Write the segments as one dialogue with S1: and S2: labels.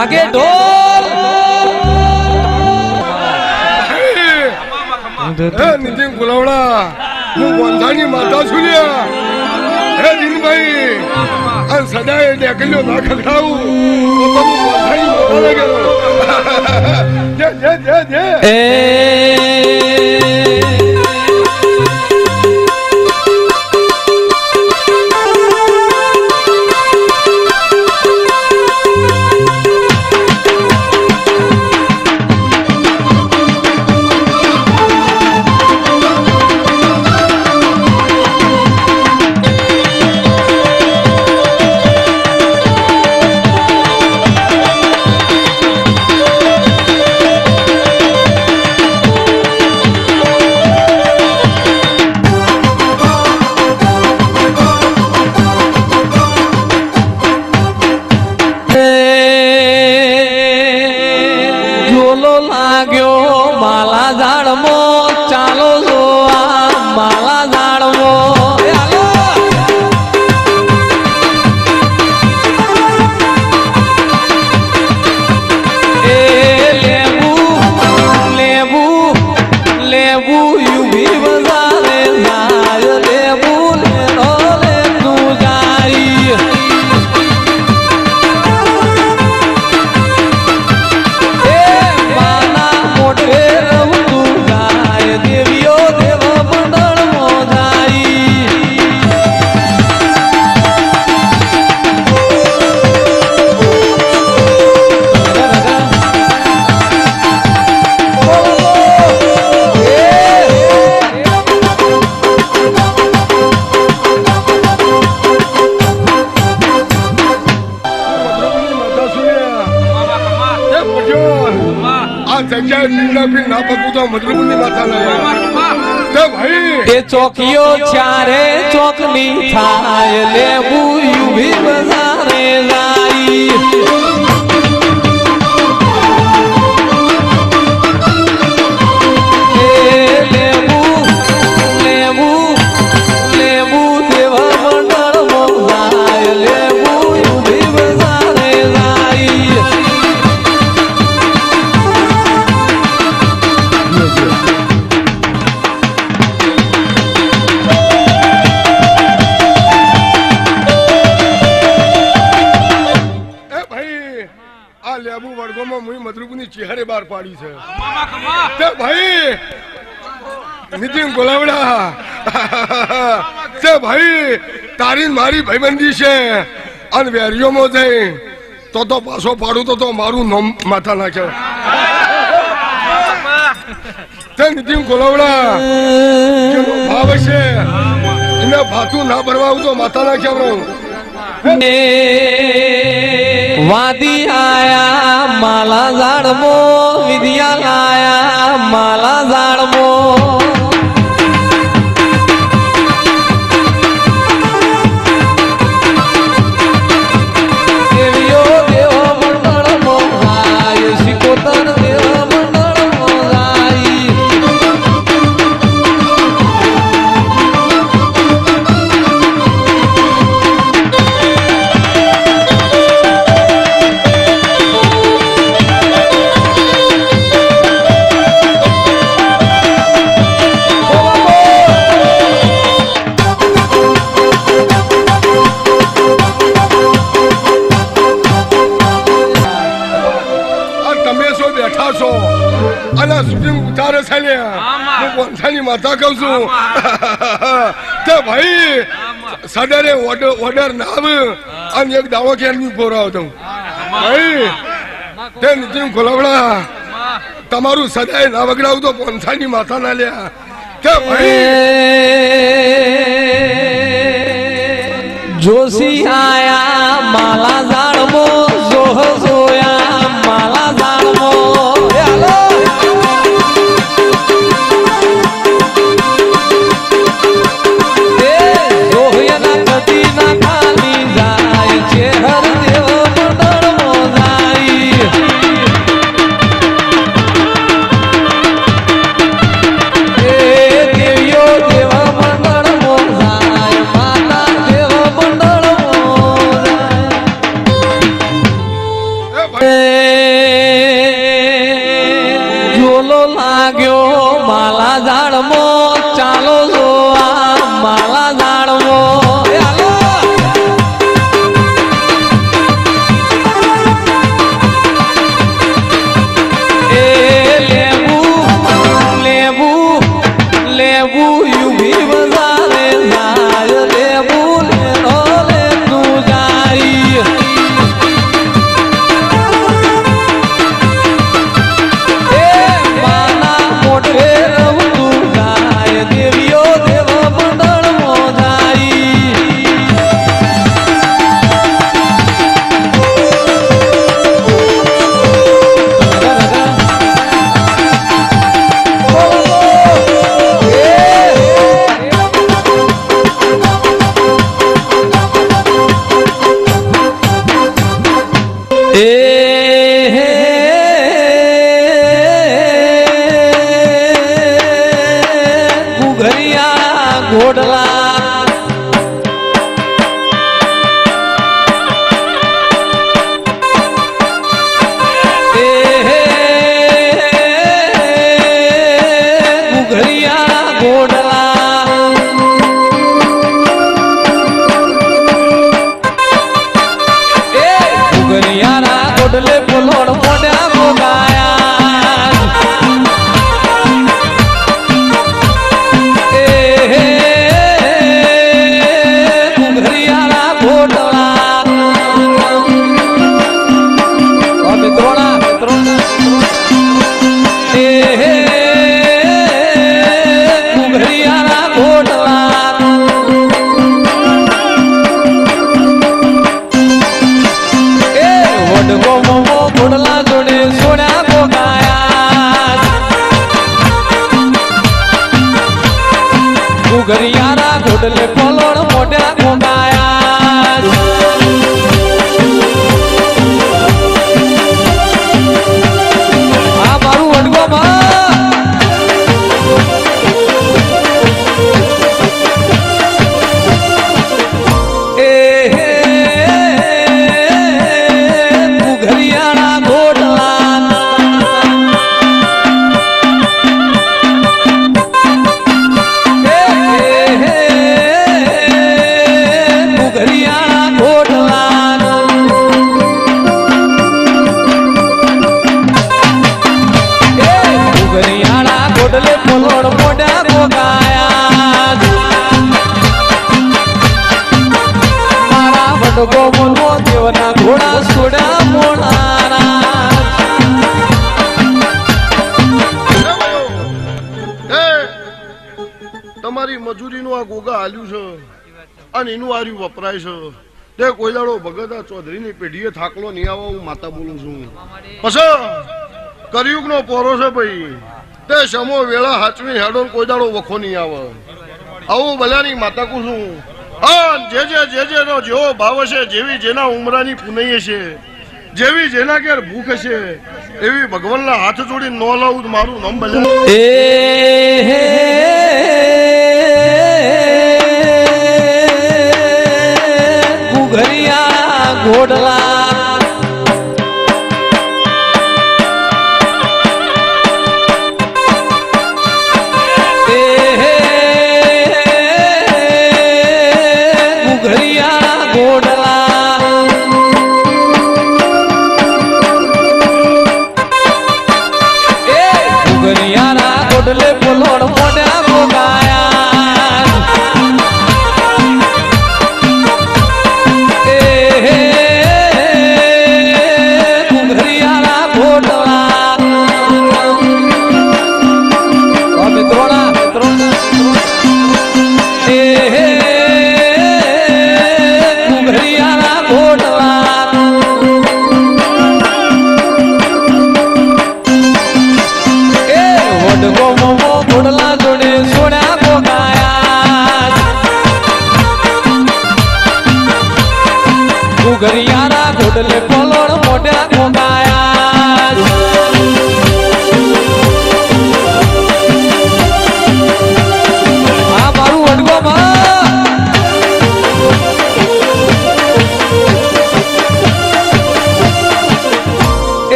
S1: વાગે ઢોલ
S2: હે નીતિન ગુલાવડા હું વંધાની માતા છું લ્યા. હે દિનભાઈ આ સદાય ડેકલ્યો ના ખખડાવું. તો તમે હું વંધાની માતા લાગે જે જે જે જે.
S1: એ
S2: જગ્યાએ પીંડા ના પકવું તો માતા લાગ્યા ભાઈ
S1: એ ચોકીઓ ચારે થાય, લેવું યુવી બજારે જાય
S2: ભાઈ નીતિન ગોલાવડા ભાઈ, તારી મારી ભાઈબંધી છે. અને વેરીઓમાં જઈ, તો તો પાછો પાડું તો તો મારું નોમ માથા નાખે તે નીતિન ગોલાવડા ભાવ છે એને ભાતું ના ભરવા આવું તો માથા નાખ્યા
S1: વાદી આયા માલા ઝાડમો વિદ્યા લાયા માલા
S2: માતા કહું છું. તે ભાઈ સડરે ઓર્ડર ઓર્ડર ના આવે અને એક દાવો કે ની પોરાવ દઉં ભાઈ તે નીતિન ખોલાવડા. તમારું સદાય ના વગડાવું તો વંશાની માથા ના લ્યા. તે ભાઈ
S1: જોશી આયા માલા ઝાડમો જોહ જોયા ઘુઘરિયા ઘુઘરિયાના ગોડલે પલોડ મોઢા ગોગાયા
S3: તમારી મજૂરીનું આ ગોગા હાલ્યું છે. અને એનું આર્યું વપરાય છે. તે કોઈ દાડો ભગત ચૌધરીની પેઢીએ થાકલો નહીં આવો, હું માતા બોલું છું. પછી કરિયુગનો પોરો છે ભાઈ. તે સમો વેળા હાચવી હેડો કોઈ દાડો વખો નહીં આવે. આવું ભલાની માતા કું છું. જે જે જે જેનો જેવો ભાવ હશે, જેવી જેના ઉમરાની પુનઈ હશે, જેવી જેના ઘેર ભૂખ હશે, એવી ભગવાનના હાથ જોડી ન લાવું મારું નામ ભલે
S1: ઘુઘરિયા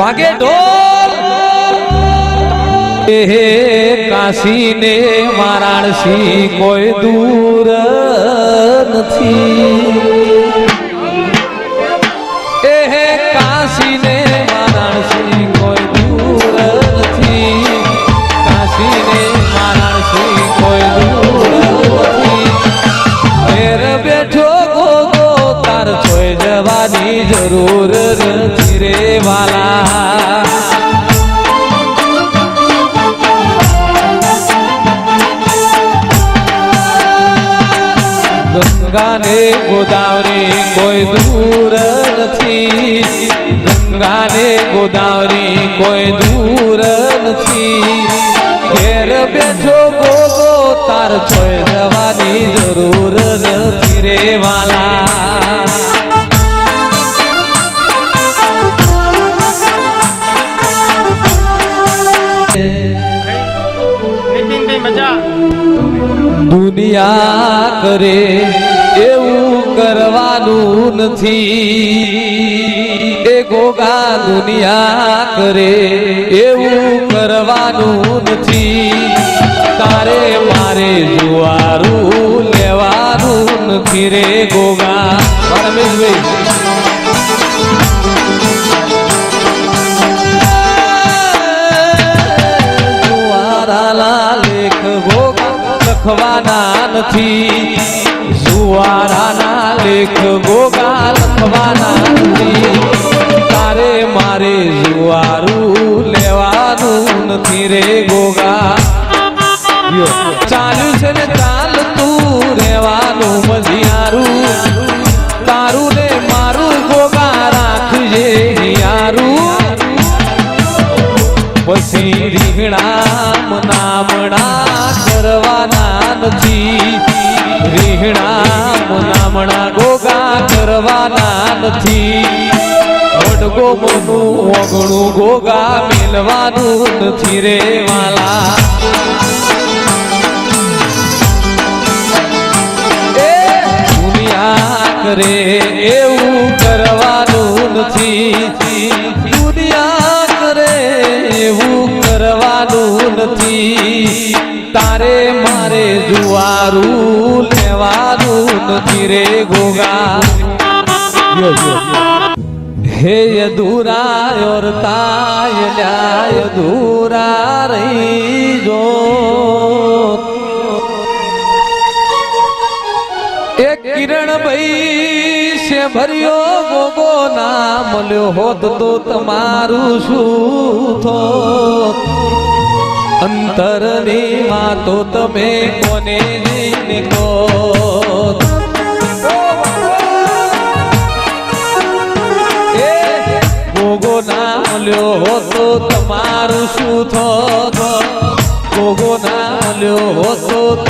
S1: વાગે ઢોલ. હે કાશી ને વારાણસી કોઈ દૂર નથી. નથી રે વાલા ગંગા ને ગોદાવરી કોઈ દૂર નથી ગંગા ને ગોદાવરી કોઈ દૂર નથી ઘેર બેઠો ગોગો તાર છોય જરૂર નથી રે વાલા દુનિયા કરે, એવું કરવાનું નથી. એ ગોગા દુનિયા કરે, એવું કરવાનું નથી. તારે મારે જુવારું લેવાનું નથી રે ગોગા. રમેશભાઈ નથી. જુવારાના લેખ ગોગા લખવાના નથી. તારે મારે જુવારું લેવાનું નથી રે ગોગા. ચાલ્યું છે ને ઓગણું ગોગા મેલવાનું નથી રે વાલા. દુનિયા કરે એવું કરવાનું નથી. દુનિયા કરે એવું કરવાનું નથી. તારે મારે જુવારું લેવાનું નથી રે ગોગા. હે અધૂરા ઓરતા લ્યાય અધૂરા રહી જો. એક કિરણ ભાઈ છે ભર્યો ગોગો ના મળ્યો હોત તો તમારું શું થોત? અંતરની માં તો તમે કોને જઈને કહો મળ્યો હોતો તમારું શું થો ગોગો ના મળ્યો હોત